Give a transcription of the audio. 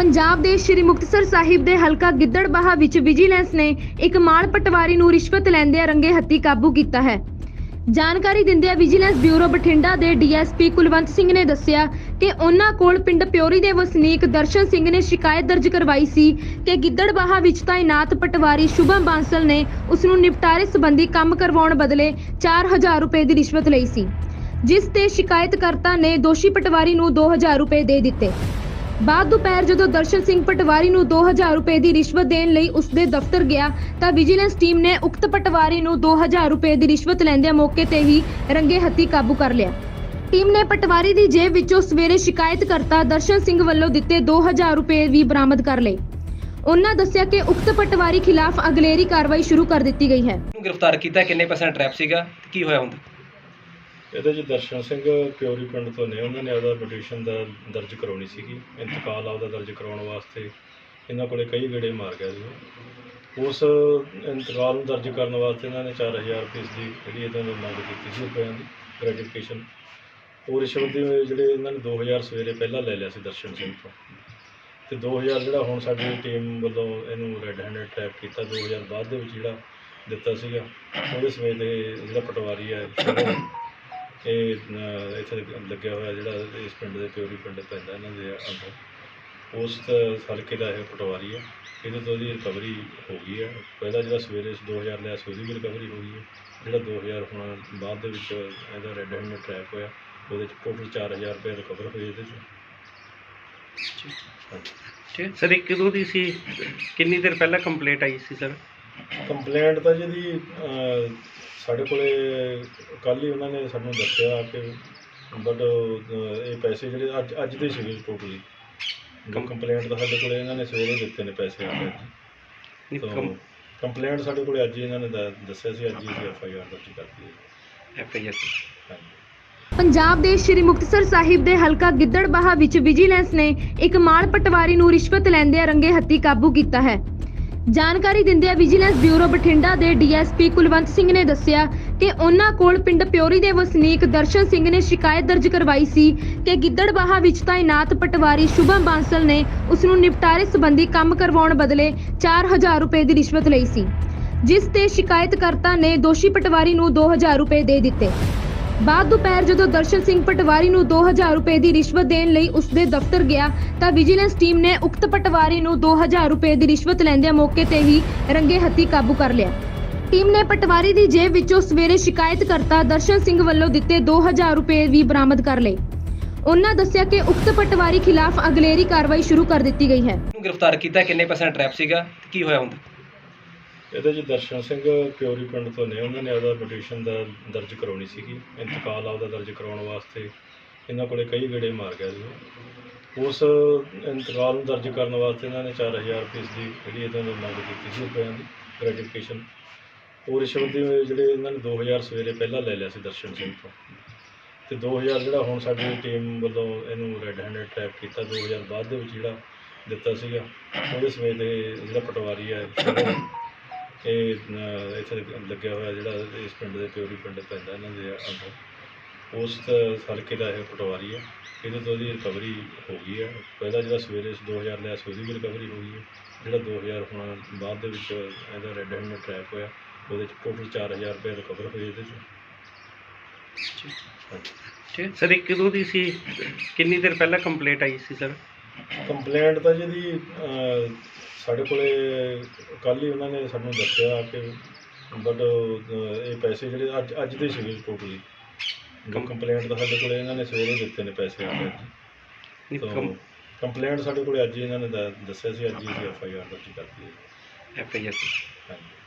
ਪੰਜਾਬ ਦੇ ਸ੍ਰੀ ਮੁਕਤਸਰ ਸਾਹਿਬ ਦੇ ਹਲਕਾ ਗਿੱਦੜਬਾਹਾ ਵਿੱਚ ਵਿਜੀਲੈਂਸ ਨੇ ਇੱਕ ਮਾਲ ਪਟਵਾਰੀ ਨੂੰ ਰਿਸ਼ਵਤ ਲੈਂਦਿਆਂ ਰੰਗੇ ਹੱਥੀ ਕਾਬੂ ਕੀਤਾ ਹੈ। ਜਾਣਕਾਰੀ ਦਿੰਦਿਆਂ ਵਿਜੀਲੈਂਸ ਬਿਊਰੋ ਬਠਿੰਡਾ ਦੇ ਡੀਐਸਪੀ ਕੁਲਵੰਤ ਸਿੰਘ ਨੇ ਦੱਸਿਆ ਕਿ ਉਹਨਾਂ ਕੋਲ ਪਿੰਡ ਪਿਉਰੀ ਦੇ ਵਸਨੀਕ ਦਰਸ਼ਨ ਸਿੰਘ ਨੇ ਸ਼ਿਕਾਇਤ ਦਰਜ ਕਰਵਾਈ ਸੀ ਕਿ ਗਿੱਦੜਬਾਹਾ ਵਿੱਚ ਤਾਇਨਾਤ ਪਟਵਾਰੀ ਸ਼ੁਭਮ ਬਾਂਸਲ ਨੇ ਉਸ ਨੂੰ ਨਿਪਟਾਰੇ ਸੰਬੰਧੀ ਕੰਮ ਕਰਵਾਉਣ ਬਦਲੇ 4000 ਰੁਪਏ ਦੀ ਰਿਸ਼ਵਤ ਲਈ ਸੀ, ਜਿਸ ਤੇ ਸ਼ਿਕਾਇਤਕਰਤਾ ਨੇ ਦੋਸ਼ੀ ਪਟਵਾਰੀ ਨੂੰ 2000 ਰੁਪਏ ਦੇ ਦਿੱਤੇ। ਬਾਅਦ ਦੁਪਹਿਰ ਜਦੋਂ ਦਰਸ਼ਨ ਸਿੰਘ ਪਟਵਾਰੀ ਨੂੰ 2000 ਰੁਪਏ ਦੀ ਰਿਸ਼ਵਤ ਦੇਣ ਲਈ ਉਸਦੇ ਦਫ਼ਤਰ ਗਿਆ, ਤਾਂ ਵਿਜੀਲੈਂਸ ਟੀਮ ਨੇ ਉਕਤ ਪਟਵਾਰੀ ਨੂੰ 2000 ਰੁਪਏ ਦੀ ਰਿਸ਼ਵਤ ਲੈਂਦਿਆਂ ਮੌਕੇ ਤੇ ਹੀ ਰੰਗੇ ਹੱਥੀ ਕਾਬੂ ਕਰ ਲਿਆ। ਟੀਮ ਨੇ ਪਟਵਾਰੀ ਦੀ ਜੇਬ ਵਿੱਚੋਂ ਸਵੇਰੇ ਸ਼ਿਕਾਇਤ ਕਰਤਾ ਦਰਸ਼ਨ ਸਿੰਘ ਵੱਲੋਂ ਦਿੱਤੇ 2000 ਰੁਪਏ ਵੀ ਬਰਾਮਦ ਕਰ ਲਏ। ਉਹਨਾਂ ਦੱਸਿਆ ਕਿ ਉਕਤ ਪਟਵਾਰੀ ਖਿਲਾਫ ਅਗਲੇਰੀ ਕਾਰਵਾਈ ਸ਼ੁਰੂ ਕਰ ਦਿੱਤੀ ਗਈ ਹੈ। ਨੂੰ ਗ੍ਰਿਫਤਾਰ ਕੀਤਾ, ਕਿੰਨੇ ਪਰਸੈਂਟ ਟ੍ਰੈਪ ਸੀਗਾ, ਤੇ ਕੀ ਹੋਇਆ ਹੁੰਦਾ ਇਹਦੇ 'ਚ ਦਰਸ਼ਨ ਸਿੰਘ ਪਿਓਰੀ ਪਿੰਡ ਤੋਂ ਨੇ, ਉਹਨਾਂ ਨੇ ਆਪਦਾ ਪਟੀਸ਼ਨ ਦਾ ਦਰਜ ਕਰਾਉਣੀ ਸੀਗੀ। ਇੰਤਕਾਲ ਆਪਦਾ ਦਰਜ ਕਰਾਉਣ ਵਾਸਤੇ ਇਹਨਾਂ ਕੋਲੇ ਕਈ ਗੇੜੇ ਮਾਰ ਗਿਆ ਸੀ। ਉਸ ਇੰਤਕਾਲ ਨੂੰ ਦਰਜ ਕਰਨ ਵਾਸਤੇ ਇਹਨਾਂ ਨੇ 4000 ਰੁਪਏ ਦੀ ਜਿਹੜੀ ਇਹਨਾਂ ਨੇ ਮੰਗ ਕੀਤੀ ਸੀ ਰੁਪਇਆਂ ਦੀ ਗ੍ਰੈਟੀਫਿਕੇਸ਼ਨ ਉਹ ਰਿਸ਼ਵਤ ਦੇ ਜਿਹੜੇ ਇਹਨਾਂ ਨੇ 2000 ਸਵੇਰੇ ਪਹਿਲਾਂ ਲੈ ਲਿਆ ਸੀ ਦਰਸ਼ਨ ਸਿੰਘ ਤੋਂ। ਤੇ 2000 ਜਿਹੜਾ ਹੁਣ ਸਾਡੀ ਟੀਮ ਵੱਲੋਂ ਇਹਨੂੰ ਰੈੱਡ ਹੈਂਡਡ ਟ੍ਰੈਪ ਕੀਤਾ 2000 ਬਾਅਦ ਦੇ ਵਿੱਚ ਜਿਹੜਾ ਦਿੱਤਾ ਸੀਗਾ, ਉਹਦੇ ਸਮੇਂ ਦੇ ਜਿਹੜਾ ਪਟਵਾਰੀ ਹੈ ਇਹ ਇੱਥੇ ਲੱਗਿਆ ਹੋਇਆ ਜਿਹੜਾ ਇਸ ਪਿੰਡ ਦੇ ਪਿਓਰੀ ਪਿੰਡ ਪੈਂਦਾ ਇਹਨਾਂ ਦੇ ਅੰਦਰ ਉਸ ਹਲਕੇ ਦਾ ਇਹ ਪਟਵਾਰੀ ਹੈ। ਇਹਦੇ ਤੋਂ ਇਹਦੀ ਰਿਕਵਰੀ ਹੋ ਗਈ ਹੈ। ਪਹਿਲਾਂ ਜਿਹੜਾ ਸਵੇਰੇ 2000 ਲਿਆ ਸੀ ਉਹਦੀ ਵੀ ਰਿਕਵਰੀ ਹੋ ਗਈ ਹੈ। ਜਿਹੜਾ 2000 ਹੁਣ ਬਾਅਦ ਦੇ ਵਿੱਚ ਇਹਦਾ ਰੈੱਡ ਹੈਂਡ ਟ੍ਰੈਪ ਹੋਇਆ ਉਹਦੇ ਚ ਟੋਟਲ 4000 ਰੁਪਏ ਰਿਕਵਰ ਹੋਏ ਇਹਦੇ ਚ। ਹਾਂਜੀ ਠੀਕ ਸਰ ਇਹ ਕਦੋਂ ਦੀ ਸੀ? ਕਿੰਨੀ ਦੇਰ ਪਹਿਲਾਂ ਕੰਪਲੇਂਟ ਆਈ ਸੀ ਸਰ? ਕੰਪਲੇਂਟ ਤਾਂ ਜਿਹਦੀ ਸਾਡੇ ਕੋਲੇ ਕੱਲ ਹੀ ਉਹਨਾਂ ਨੇ ਸਾਨੂੰ ਦੱਸਿਆ ਕਿ ਬਟ ਇਹ ਪੈਸੇ ਜਿਹੜੇ ਅੱਜ ਅੱਜ ਦੇ ਸੀਗੇ ਟੋਟਲੀ ਜੋ ਕੰਪਲੇਂਟ ਤਾਂ ਸਾਡੇ ਕੋਲੇ ਇਹਨਾਂ ਨੇ ਸਵੇਰੇ ਦਿੱਤੇ ਨੇ ਪੈਸੇ ਆ ਕੇ ਨਹੀਂ ਤਾਂ ਕੰਪਲੇਂਟ ਸਾਡੇ ਕੋਲੇ ਅੱਜ ਹੀ ਇਹਨਾਂ ਨੇ ਦੱਸਿਆ ਸੀ ਅੱਜ ਹੀ ਅਸੀਂ ਐਫ ਆਈ ਆਰ ਦਰਜ ਕਰਤੀ ਹੈ। ਐਫ ਆਈ ਆਰ ਹਾਂਜੀ। ਪੰਜਾਬ ਦੇ ਸ੍ਰੀ ਮੁਕਤਸਰ ਸਾਹਿਬ ਦੇ ਹਲਕਾ ਗਿੱਦੜਬਾਹਾ ਵਿੱਚ ਵਿਜੀਲੈਂਸ ਨੇ ਇੱਕ ਮਾਲ ਪਟਵਾਰੀ ਨੂੰ ਰਿਸ਼ਵਤ ਲੈਂਦਿਆਂ ਰੰਗੇ ਹੱਥੀ ਕਾਬੂ ਕੀਤਾ ਹੈ। ਜਾਣਕਾਰੀ ਦਿੰਦਿਆਂ ਵਿਜੀਲੈਂਸ ਬਿਊਰੋ ਬਠਿੰਡਾ ਦੇ ਡੀਐਸਪੀ ਕੁਲਵੰਤ ਸਿੰਘ ਨੇ ਦੱਸਿਆ ਕਿ ਉਹਨਾਂ ਕੋਲ ਪਿੰਡ ਪਿਓਰੀ ਦੇ ਵਸਨੀਕ ਦਰਸ਼ਨ ਸਿੰਘ ਨੇ ਸ਼ਿਕਾਇਤ ਦਰਜ ਕਰਵਾਈ ਸੀ ਕਿ ਗਿੱਦੜਬਾਹਾ ਵਿੱਚ ਤਾਇਨਾਤ ਪਟਵਾਰੀ ਸ਼ੁਭਮ ਬਾਂਸਲ ਨੇ ਉਸ ਨੂੰ ਨਿਪਟਾਰੇ ਸੰਬੰਧੀ ਕੰਮ ਕਰਵਾਉਣ ਬਦਲੇ 4000 ਰੁਪਏ ਦੀ ਰਿਸ਼ਵਤ ਲਈ ਸੀ, ਜਿਸ ਤੇ ਸ਼ਿਕਾਇਤਕਰਤਾ ਨੇ ਦੋਸ਼ੀ ਪਟਵਾਰੀ ਨੂੰ 2000 ਰੁਪਏ ਦੇ ਦਿੱਤੇ। ਬਾਅਦ ਦੁਪਹਿਰ ਜਦੋਂ ਦਰਸ਼ਨ ਸਿੰਘ ਪਟਵਾਰੀ ਨੂੰ 2000 ਰੁਪਏ ਦੀ ਰਿਸ਼ਵਤ ਦੇਣ ਲਈ ਉਸਦੇ ਦਫ਼ਤਰ ਗਿਆ, ਤਾਂ ਵਿਜੀਲੈਂਸ ਟੀਮ ਨੇ ਉਕਤ ਪਟਵਾਰੀ ਨੂੰ 2000 ਰੁਪਏ ਦੀ ਰਿਸ਼ਵਤ ਲੈਂਦਿਆਂ ਮੌਕੇ ਤੇ ਹੀ ਰੰਗੇ ਹੱਥੀ ਕਾਬੂ ਕਰ ਲਿਆ। ਟੀਮ ਨੇ ਪਟਵਾਰੀ ਦੀ ਜੇਬ ਵਿੱਚੋਂ ਸਵੇਰੇ ਸ਼ਿਕਾਇਤ ਕਰਤਾ ਦਰਸ਼ਨ ਸਿੰਘ ਵੱਲੋਂ ਦਿੱਤੇ 2000 ਰੁਪਏ ਵੀ ਬਰਾਮਦ ਕਰ ਲਏ। ਉਹਨਾਂ ਦੱਸਿਆ ਕਿ ਉਕਤ ਪਟਵਾਰੀ ਖਿਲਾਫ ਅਗਲੇਰੀ ਕਾਰਵਾਈ ਸ਼ੁਰੂ ਕਰ ਦਿੱਤੀ ਗਈ ਹੈ। ਨੂੰ ਗ੍ਰਿਫਤਾਰ ਕੀਤਾ, ਕਿੰਨੇ ਪਰਸੈਂਟ ਟ੍ਰੈਪ ਸੀਗਾ ਕੀ ਹੋਇਆ ਹੁੰਦਾ ਇਹਦੇ 'ਚ ਦਰਸ਼ਨ ਸਿੰਘ ਪਿਓਰੀ ਪਿੰਡ ਤੋਂ ਨੇ, ਉਹਨਾਂ ਨੇ ਆਪਦਾ ਪਟੀਸ਼ਨ ਦਾ ਦਰਜ ਕਰਾਉਣੀ ਸੀਗੀ। ਇੰਤਕਾਲ ਆਪਦਾ ਦਰਜ ਕਰਾਉਣ ਵਾਸਤੇ ਇਹਨਾਂ ਕੋਲੇ ਕਈ ਗੇੜੇ ਮਾਰ ਗਿਆ ਸੀ। ਉਸ ਇੰਤਕਾਲ ਨੂੰ ਦਰਜ ਕਰਨ ਵਾਸਤੇ ਇਹਨਾਂ ਨੇ 4000 ਰੁਪਏ ਦੀ ਜਿਹੜੀ ਇਹਨਾਂ ਨੇ ਮੰਗ ਕੀਤੀ ਸੀ ਰੁਪਇਆਂ ਦੀ ਗ੍ਰੈਟੀਫਿਕੇਸ਼ਨ ਉਹ ਰਿਸ਼ਵਤ ਦੇ ਜਿਹੜੇ ਇਹਨਾਂ ਨੇ 2000 ਸਵੇਰੇ ਪਹਿਲਾਂ ਲੈ ਲਿਆ ਸੀ ਦਰਸ਼ਨ ਸਿੰਘ ਤੋਂ। ਤੇ 2000 ਜਿਹੜਾ ਹੁਣ ਸਾਡੀ ਟੀਮ ਵੱਲੋਂ ਇਹਨੂੰ ਰੈੱਡ ਹੈਂਡਡ ਟ੍ਰੈਪ ਕੀਤਾ 2000 ਬਾਅਦ ਦੇ ਵਿੱਚ ਜਿਹੜਾ ਦਿੱਤਾ ਸੀਗਾ, ਉਹਦੇ ਸਮੇਂ ਦੇ ਜਿਹੜਾ ਪਟਵਾਰੀ ਹੈ ਇਹ ਇੱਥੇ ਲੱਗਿਆ ਹੋਇਆ ਜਿਹੜਾ ਇਸ ਪਿੰਡ ਦੇ ਪਿਓਰੀ ਪਿੰਡ ਪੈਂਦਾ ਇਹਨਾਂ ਦੇ ਅੰਦਰ ਉਸ ਹਲਕੇ ਦਾ ਇਹ ਪਟਵਾਰੀ ਹੈ। ਇਹਦੇ ਤੋਂ ਇਹਦੀ ਰਿਕਵਰੀ ਹੋ ਗਈ ਹੈ। ਪਹਿਲਾਂ ਜਿਹੜਾ ਸਵੇਰੇ 2000 ਲਿਆ ਸੀ ਉਹਦੀ ਵੀ ਰਿਕਵਰੀ ਹੋ ਗਈ ਹੈ। ਜਿਹੜਾ 2000 ਹੁਣ ਬਾਅਦ ਦੇ ਵਿੱਚ ਇਹਦਾ ਰੈੱਡ ਹੈਂਡ ਟ੍ਰੈਪ ਹੋਇਆ ਉਹਦੇ ਚ ਟੋਟਲ 4000 ਰੁਪਏ ਰਿਕਵਰ ਹੋਏ ਇਹਦੇ ਚ। ਠੀਕ ਸਰ ਇਹ ਕਦੋਂ ਦੀ ਸੀ? ਕਿੰਨੀ ਦੇਰ ਪਹਿਲਾਂ ਕੰਪਲੇਂਟ ਆਈ ਸੀ ਸਰ? ਕੰਪਲੇਂਟ ਤਾਂ ਜਿਹਦੀ ਸਾਡੇ ਕੋਲੇ ਕੱਲ ਹੀ ਉਹਨਾਂ ਨੇ ਸਾਨੂੰ ਦੱਸਿਆ ਕਿ ਬਟ ਇਹ ਪੈਸੇ ਜਿਹੜੇ ਅੱਜ ਅੱਜ ਦੇ ਸੀਗੇ ਟੋਟਲੀ ਜੋ ਕੰਪਲੇਂਟ ਤਾਂ ਸਾਡੇ ਕੋਲੇ ਇਹਨਾਂ ਨੇ ਸਵੇਰੇ ਦਿੱਤੇ ਨੇ ਪੈਸੇ ਆ ਕੇ ਨਹੀਂ ਤਾਂ ਕੰਪਲੇਂਟ ਸਾਡੇ ਕੋਲੇ ਅੱਜ ਹੀ ਇਹਨਾਂ ਨੇ ਦ- ਦੱਸਿਆ ਸੀ ਅੱਜ ਹੀ ਐਫ ਆਈ ਆਰ ਦਰਜ ਕਰਤੀ ਹੈ। ਐਫ ਆਈ ਆਰ ਹਾਂਜੀ।